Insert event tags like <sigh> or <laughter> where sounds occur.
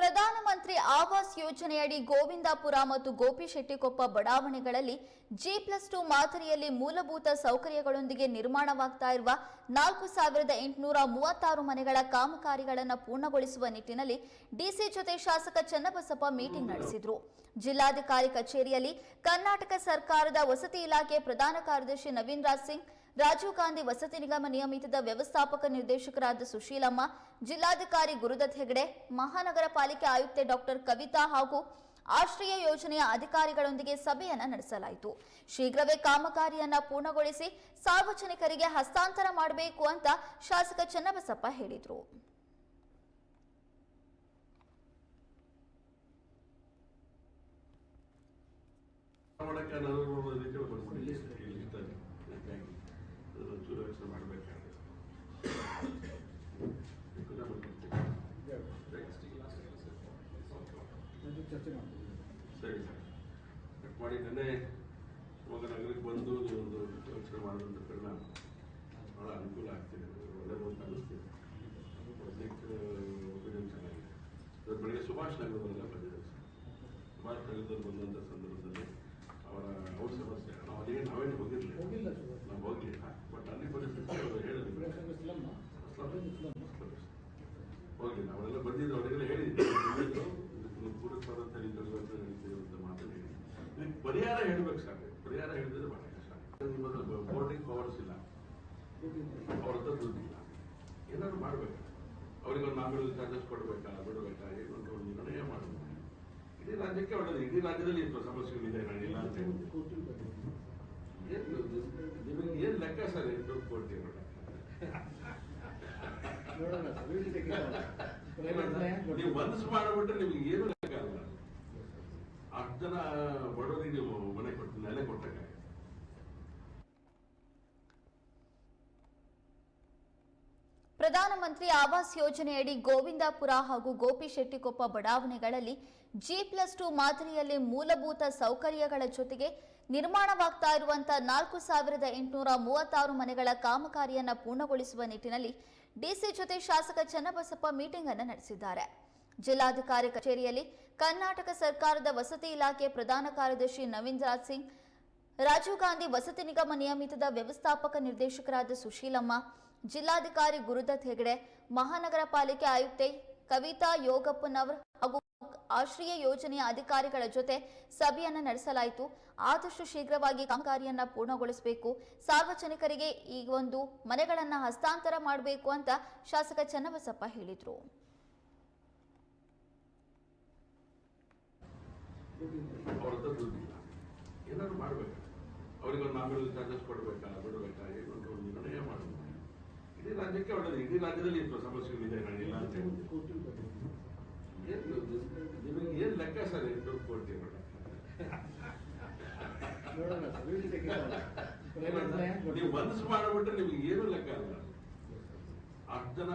ಪ್ರಧಾನಮಂತ್ರಿ ಆವಾಸ್ ಯೋಜನೆಯಡಿ ಗೋವಿಂದಾಪುರ ಮತ್ತು ಗೋಪಿಶೆಟ್ಟಿಕೊಪ್ಪ ಬಡಾವಣೆಗಳಲ್ಲಿ ಜಿ ಪ್ಲಸ್ ಟು ಮಾದರಿಯಲ್ಲಿ ಮೂಲಭೂತ ಸೌಕರ್ಯಗಳೊಂದಿಗೆ ನಿರ್ಮಾಣವಾಗ್ತಾ ಇರುವ ನಾಲ್ಕು ಸಾವಿರದ ಎಂಟುನೂರ ಮೂವತ್ತಾರು ಮನೆಗಳ ಕಾಮಗಾರಿಗಳನ್ನು ಪೂರ್ಣಗೊಳಿಸುವ ನಿಟ್ಟಿನಲ್ಲಿ ಡಿಸಿ ಜೊತೆ ಶಾಸಕ ಚನ್ನಬಸಪ್ಪ ಮೀಟಿಂಗ್ ನಡೆಸಿದರು. ಜಿಲ್ಲಾಧಿಕಾರಿ ಕಚೇರಿಯಲ್ಲಿ ಕರ್ನಾಟಕ ಸರ್ಕಾರದ ವಸತಿ ಇಲಾಖೆ ಪ್ರಧಾನ ಕಾರ್ಯದರ್ಶಿ ನವೀನ್ ರಾಜ್ ಸಿಂಗ್ ರಾಜೀವ್ ಗಾಂಧಿ ವಸತಿ ನಿಗಮ ನಿಯಮಿತದ ವ್ಯವಸ್ಥಾಪಕ ನಿರ್ದೇಶಕರಾದ ಸುಶೀಲಮ್ಮ, ಜಿಲ್ಲಾಧಿಕಾರಿ ಗುರುದತ್ ಹೆಗಡೆ, ಮಹಾನಗರ ಪಾಲಿಕೆ ಆಯುಕ್ತೆ ಡಾಕ್ಟರ್ ಕವಿತಾ ಹಾಗೂ ಆಶ್ರಯ ಯೋಜನೆಯ ಅಧಿಕಾರಿಗಳೊಂದಿಗೆ ಸಭೆಯನ್ನ ನಡೆಸಲಾಯಿತು. ಶೀಘ್ರವೇ ಕಾಮಗಾರಿಯನ್ನ ಪೂರ್ಣಗೊಳಿಸಿ ಸಾರ್ವಜನಿಕರಿಗೆ ಹಸ್ತಾಂತರ ಮಾಡಬೇಕು ಅಂತ ಶಾಸಕ ಚನ್ನಬಸಪ್ಪ ಹೇಳಿದರು. ಚರ್ಚೆ ಮಾಡ್ತೀವಿ ಸರಿ. ಸರ್ ಕಟ್ ಮಾಡಿ ನೆನ್ನೆ ಇವಾಗ ನಗರಕ್ಕೆ ಬಂದು ಒಂದು ಯೋಚನೆ ಮಾಡಿದಂತ ಪರಿಣಾಮ. ಭಾಳ ಅನುಕೂಲ ಆಗ್ತಿದೆ. ಒಳ್ಳೆಯದು ಅಂತ ಅನಿಸ್ತಿದೆ ಪಬ್ಲಿಕ್ ಒಪಿನಿಯನ್ ಚೆನ್ನಾಗಿದೆ. ಅದರ ಬೆಳಗ್ಗೆ ಸುಭಾಷ್ ನಗರದವರೆಲ್ಲ ಬಂದಿದೆ ಸರ್. ಸುಭಾಷ್ ನಗರದಲ್ಲಿ ಬಂದಂಥ ಸಂದರ್ಭದಲ್ಲಿ ಅವರ ಅವ್ರ ಸಮಸ್ಯೆ. ನಾವು ಅಲ್ಲಿಗೆ ನಾವೇನು ಹೋಗಿರಲಿಲ್ಲ. ನಾವು ಹೋಗಲಿಲ್ಲ. ಬಟ್ ಅಲ್ಲಿ ಪರಿಸ್ಥಿತಿ ಹೇಳಿದ್ರು. ಹೋಗ್ಲಿಲ್ಲ ಹೋಗಿಲ್ಲ. ಅವರೆಲ್ಲ ಬಂದಿದ್ದು ಅವರಿಗೆಲ್ಲ ಪರಿಹಾರ ಹೇಳಬೇಕು ಸರ್ ಪರಿಹಾರ ಹೇಳಿದ್ರೆ ಬಹಳ ಕಷ್ಟ ಬೋರ್ಡಿಂಗ್ ಪವರ್ಸ್ ಇಲ್ಲ. ಅವ್ರ ಹತ್ರ ದುಡ್ಡಿಲ್ಲ ಏನಾದ್ರು ಮಾಡ್ಬೇಕು. ಅವ್ರಿಗೆ ಒಂದು ನಾಲ್ಕು ಚಾರ್ಜಸ್ ಕೊಡ್ಬೇಕಾ ಬಿಡಬೇಕಾ ಒಂದು ನಿರ್ಣಯ ಮಾಡಬೇಕು. ಇಡೀ ರಾಜ್ಯಕ್ಕೆ ಒಳ್ಳೆಯದು ಇಡೀ ರಾಜ್ಯದಲ್ಲಿ ಇಂಥ ಸಮಸ್ಯೆಗಳಿದೆ ನಾನು ಇಲ್ಲ ಅಂತ ಏನು ನಿಮಗೆ ಏನು ಲೆಕ್ಕ ಸರ್ ಎಂಟು ಕೋಟಿ <laughs> ನೀವು ಮನಸ್ಸು ಮಾಡಿಬಿಟ್ರೆ ನಿಮ್ಗೆ ಏನು ಜನ ಬಡವರಿಗೆ ಮನೆ ಕೊಟ್ಟು, ನೆಲೆ ಕೊಟ್ಟಕ್ಕೆ ಪ್ರಧಾನಮಂತ್ರಿ ಆವಾಸ್ ಯೋಜನೆಯಡಿ ಗೋವಿಂದಾಪುರ ಹಾಗೂ ಗೋಪಿಶೆಟ್ಟಿಕೊಪ್ಪ ಬಡಾವಣೆಗಳಲ್ಲಿ ಜಿ ಪ್ಲಸ್ ಟು ಮಾದರಿಯಲ್ಲಿ ಮೂಲಭೂತ ಸೌಕರ್ಯಗಳ ಜೊತೆಗೆ ನಿರ್ಮಾಣವಾಗ್ತಾ ಇರುವಂತಹ ನಾಲ್ಕು ಸಾವಿರದ ಎಂಟುನೂರ ಮೂವತ್ತಾರು ಮನೆಗಳ ಕಾಮಗಾರಿಯನ್ನು ಪೂರ್ಣಗೊಳಿಸುವ ನಿಟ್ಟಿನಲ್ಲಿ ಡಿಸಿ ಜೊತೆ ಶಾಸಕ ಚನ್ನಬಸಪ್ಪ ಮೀಟಿಂಗ್ ಅನ್ನು ನಡೆಸಿದ್ದಾರೆ. ಜಿಲ್ಲಾಧಿಕಾರಿ ಕಚೇರಿಯಲ್ಲಿ ಕರ್ನಾಟಕ ಸರ್ಕಾರದ ವಸತಿ ಇಲಾಖೆ ಪ್ರಧಾನ ಕಾರ್ಯದರ್ಶಿ ನವೀನ್ ರಾಜ್ ಸಿಂಗ್, ರಾಜೀವ್ ಗಾಂಧಿ ವಸತಿ ನಿಗಮ ನಿಯಮಿತದ ವ್ಯವಸ್ಥಾಪಕ ನಿರ್ದೇಶಕರಾದ ಸುಶೀಲಮ್ಮ, ಜಿಲ್ಲಾಧಿಕಾರಿ ಗುರುದತ್ ಹೆಗಡೆ, ಮಹಾನಗರ ಪಾಲಿಕೆ ಆಯುಕ್ತೆ ಕವಿತಾ ಯೋಗಪ್ಪನವರ್ ಹಾಗೂ ಆಶ್ರಯ ಯೋಜನೆಯ ಅಧಿಕಾರಿಗಳ ಜೊತೆ ಸಭೆಯನ್ನ ನಡೆಸಲಾಯಿತು. ಆದಷ್ಟು ಶೀಘ್ರವಾಗಿ ಕಾಮಗಾರಿಯನ್ನ ಪೂರ್ಣಗೊಳಿಸಬೇಕು. ಸಾರ್ವಜನಿಕರಿಗೆ ಈ ಒಂದು ಮನೆಗಳನ್ನ ಹಸ್ತಾಂತರ ಮಾಡಬೇಕು ಅಂತ ಶಾಸಕ ಚನ್ನಬಸಪ್ಪ ಹೇಳಿದರು. ಅವ್ರ ಹತ್ರ ದುಡ್ಡಿಲ್ಲ ಏನಾದ್ರು ಮಾಡ್ಬೇಕು ಅವ್ರಿಗೆ ಒಂದು ನಾಲ್ಕು ಚಾರ್ಜಸ್ ಕೊಡ್ಬೇಕಾ ಬಿಡಬೇಕಾ ಏನು ಅಂತ ಒಂದು ನಿರ್ಣಯ ಮಾಡಬೇಕು ಇಡೀ ರಾಜ್ಯಕ್ಕೆ ಒಳ್ಳೆಯದು ಇಡೀ ರಾಜ್ಯದಲ್ಲಿ ಇತ್ತು ಸಮಸ್ಯೆಗಳಿದೆ ನಾನಿಲ್ಲ ಇಲ್ಲ ಅಂತ ಏನು ನಿಮಗೆ ಏನು ಲೆಕ್ಕ ಸರ್ ಎಂಟು ಕೋಟಿ ನೀವು ಮನಸ್ಸು ಮಾಡಿಬಿಟ್ರೆ ನಿಮ್ಗೆ ಏನು ಲೆಕ್ಕ ಅಲ್ಲ. ಅಷ್ಟು ಜನ